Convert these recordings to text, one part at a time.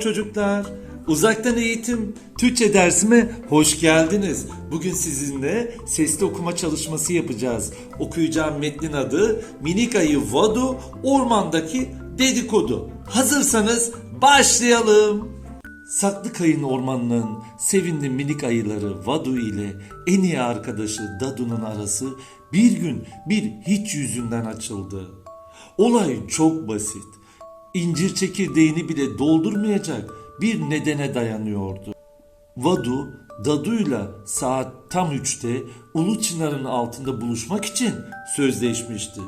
Çocuklar. Uzaktan eğitim Türkçe dersime hoş geldiniz. Bugün sizinle sesli okuma çalışması yapacağız. Okuyacağım metnin adı Minik Ayı Vadu Ormandaki Dedikodu. Hazırsanız başlayalım. Saklı Kayın Ormanı'nın sevimli minik ayıları Vadu ile en iyi arkadaşı Dadu'nun arası bir gün bir hiç yüzünden açıldı. Olay çok basit. İncir çekirdeğini bile doldurmayacak bir nedene dayanıyordu. Vadu, Dadu'yla saat tam üçte Ulu Çınar'ın altında buluşmak için sözleşmişti.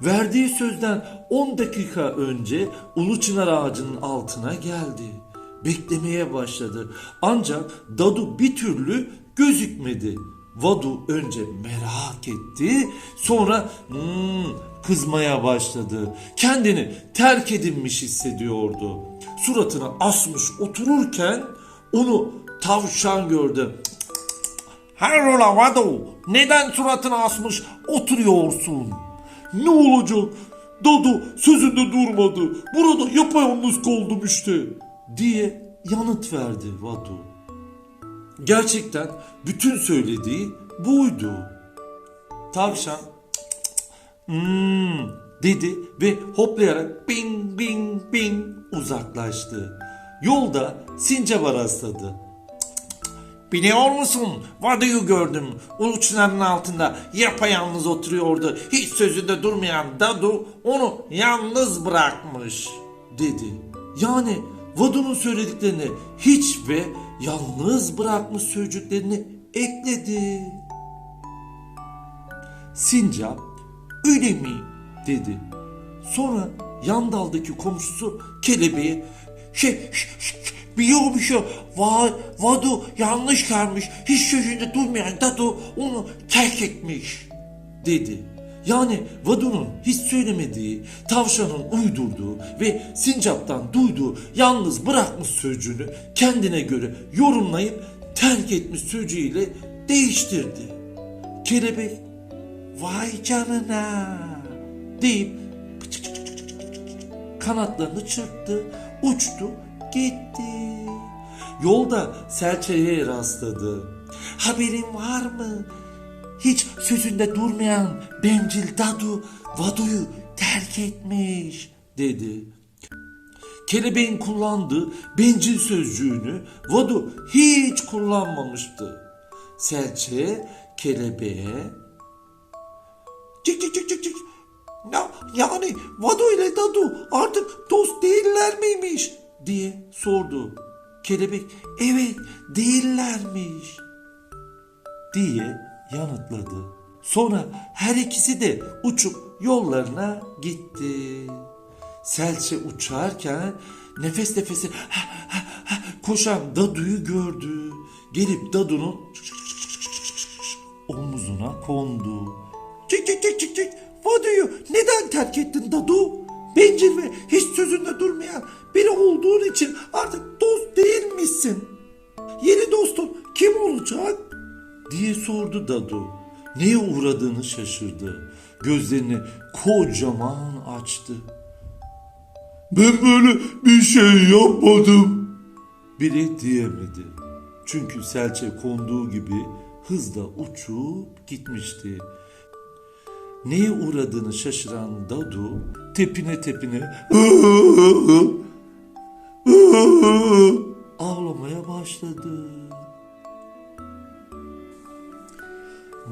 Verdiği sözden 10 dakika önce Ulu Çınar ağacının altına geldi. Beklemeye başladı. Ancak Dadu bir türlü gözükmedi. Vadu önce merak etti, sonra "Hmm," kızmaya başladı. Kendini terk edilmiş hissediyordu. Suratını asmış otururken onu tavşan gördü. Hayrola Vado, neden suratını asmış oturuyorsun? Ne olacak? Dadu sözünde durmadı. Burada yapayalnız kaldım işte. Diye yanıt verdi Vadu. Gerçekten bütün söylediği buydu. Tavşan hmm dedi ve hoplayarak bing bing bing uzaklaştı. Yolda sincaba rastladı. Biliyor musun? Vadı'yı gördüm. Uluçların altında yapayalnız oturuyordu. Hiç sözünde durmayan Dadu onu yalnız bırakmış. Dedi. Yani Vadu'nun söylediklerini hiç ve yalnız bırakmış sözcüklerini ekledi. Sincap öyle mi dedi. Sonra yan daldaki komşusu kelebeğe şey ş- ş- ş- biliyor musun? Va, Vadu yanlış gelmiş. Hiç sözünde durmayan Dadu onu terk etmiş dedi. Yani Vadu'nun hiç söylemediği, tavşanın uydurduğu ve sincaptan duyduğu yalnız bırakmış sözcüğünü kendine göre yorumlayıp terk etmiş sözcüğüyle değiştirdi. Kelebek vay canına deyip kanatlarını çırptı, uçtu, gitti. Yolda serçeye rastladı. Haberin var mı? Hiç sözünde durmayan bencil Dadu Vadu'yu terk etmiş dedi. Kelebeğin kullandığı bencil sözcüğünü Vadu hiç kullanmamıştı. Serçe kelebeğe Cik cik cik cik cik. Ya, yani Vado ile Dadu artık dost değiller miymiş? diye sordu. Kelebek evet değillermiş diye yanıtladı. Sonra her ikisi de uçup yollarına gitti. Selçe uçarken nefes nefese koşan Dadu'yu gördü. Gelip Dadu'nun omuzuna kondu. Çık çık çık çık çık. Vadu'yu neden terk ettin Dadu? Bencil ve hiç sözünde durmayan biri olduğun için artık dost değilmişsin. Yeni dostun kim olacak? Diye sordu Dadu. Neye uğradığını şaşırdı. Gözlerini kocaman açtı. Ben böyle bir şey yapmadım. Bile diyemedi. Çünkü serçe konduğu gibi hızla uçup gitmişti. Neye uğradığını şaşıran Dadu tepine tepine ağlamaya başladı.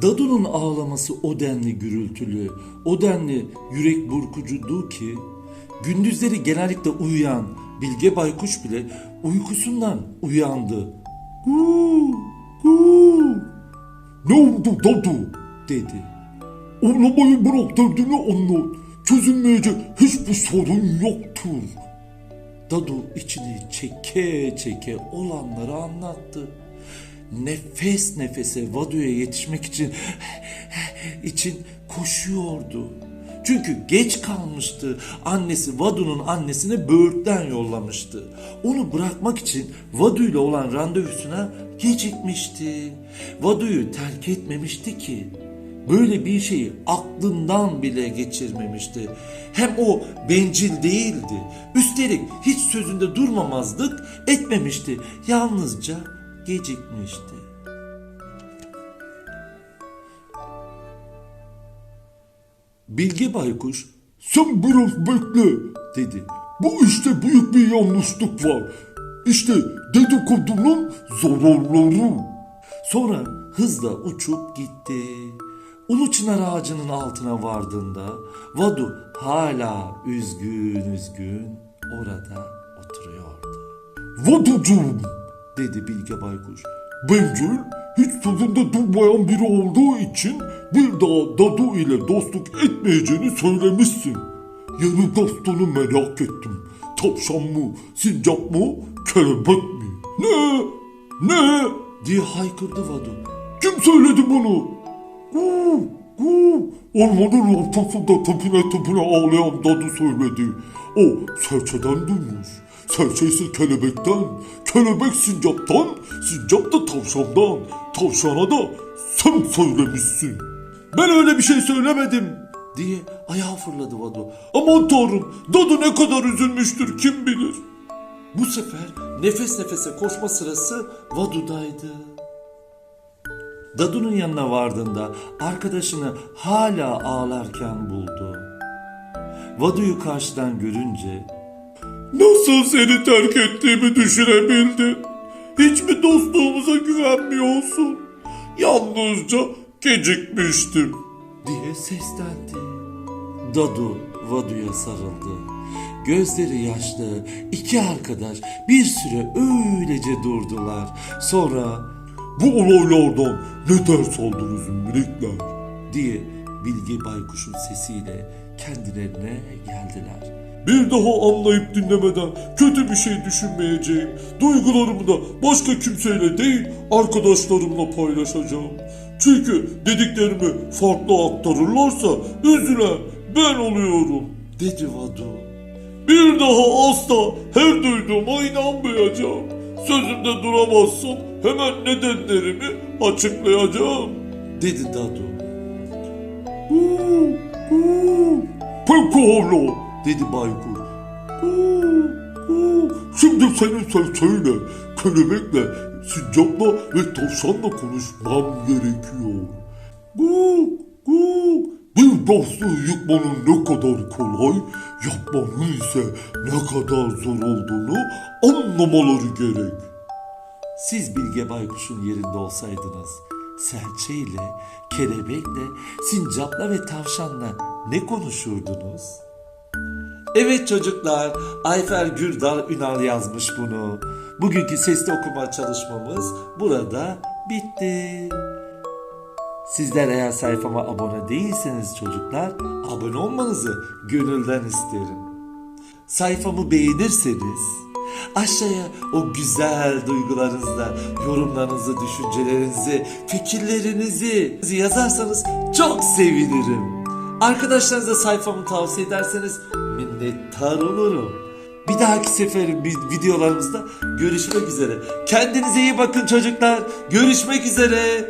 Dadu'nun ağlaması o denli gürültülü, o denli yürek burkucudu ki gündüzleri genellikle uyuyan Bilge Baykuş bile uykusundan uyandı. Gu, gu. Ne oldu Dadu? dedi. Ağlamayı bırak derdini anlat. Çözülmeyecek hiçbir sorun yoktur. Dadu içini çeke çeke olanları anlattı. Nefes nefese Vadu'ya yetişmek için için koşuyordu. Çünkü geç kalmıştı. Annesi Vadu'nun annesine böğürtlen yollamıştı. Onu bırakmak için Vadu ile olan randevusuna gecikmişti. Vadu'yu terk etmemişti ki. böyle bir şeyi aklından bile geçirmemişti. Hem o bencil değildi. Üstelik hiç sözünde durmamazlık etmemişti. Yalnızca gecikmişti. Bilge Baykuş Sen biraz bekle. dedi. Bu işte büyük bir yanlışlık var. İşte dedikodunun zararları. Sonra hızla uçup gitti. Ulu çınar ağacının altına vardığında Vadu hala üzgün üzgün orada oturuyordu. Vaducuğum, Dedi Bilge Baykuş. bencil hiç sözünde durmayan biri olduğu için bir daha Dadu ile dostluk etmeyeceğini söylemişsin. Yeni dostunu merak ettim. Tavşan mı, sincap mı, kelebek mi? Ne? Ne? diye haykırdı Vadu. Kim söyledi bunu? Guu, guu. Ormanın ortasında tepine tepine ağlayan dadı söyledi. O serçeden duymuş. Serçe ise kelebekten, kelebek sincaptan, sincap da tavşandan, tavşana da sen söylemişsin. Ben öyle bir şey söylemedim diye ayağa fırladı Vadu. Aman tanrım Dadu ne kadar üzülmüştür kim bilir. Bu sefer nefes nefese koşma sırası Vadu'daydı. Dadu'nun yanına vardığında arkadaşını hala ağlarken buldu. Vadu'yu karşıdan görünce Nasıl seni terk ettiğimi düşünebildin? Hiç mi dostluğumuza güvenmiyorsun? Yalnızca gecikmiştim. diye seslendi. Dadu Vadu'ya sarıldı. Gözleri yaşlı iki arkadaş bir süre öylece durdular. Sonra Bu olaylardan ne ders aldınız minikler? diye Bilge Baykuş'un sesiyle kendilerine geldiler. Bir daha anlayıp dinlemeden kötü bir şey düşünmeyeceğim. Duygularımı da başka kimseyle değil arkadaşlarımla paylaşacağım. Çünkü dediklerimi farklı aktarırlarsa üzülen ben oluyorum. Dedi Vadu. Bir daha asla her duyduğuma inanmayacağım. Sözümde duramazsam hemen nedenlerimi açıklayacağım. Dedi huu. Pekala. Dedi Baykuş. Şimdi senin serçeyle, kelebekle, sincapla ve tavşanla konuşmam gerekiyor. Huu, huu. Bir dostluğu yıkmanın ne kadar kolay, yapmanın ise ne kadar zor olduğunu anlamaları gerek. Siz Bilge Baykuş'un yerinde olsaydınız serçeyle, kelebekle, sincapla ve tavşanla ne konuşurdunuz? Evet çocuklar, Ayfer Gürdal Ünal yazmış bunu. Bugünkü sesli okuma çalışmamız burada bitti. Sizler eğer sayfama abone değilseniz çocuklar, abone olmanızı gönülden isterim. Sayfamı beğenirseniz aşağıya o güzel duygularınızla yorumlarınızı, düşüncelerinizi, fikirlerinizi yazarsanız çok sevinirim. Arkadaşlarınıza sayfamı tavsiye ederseniz minnettar olurum. Bir dahaki seferin bir videolarımızda görüşmek üzere. Kendinize iyi bakın çocuklar. Görüşmek üzere.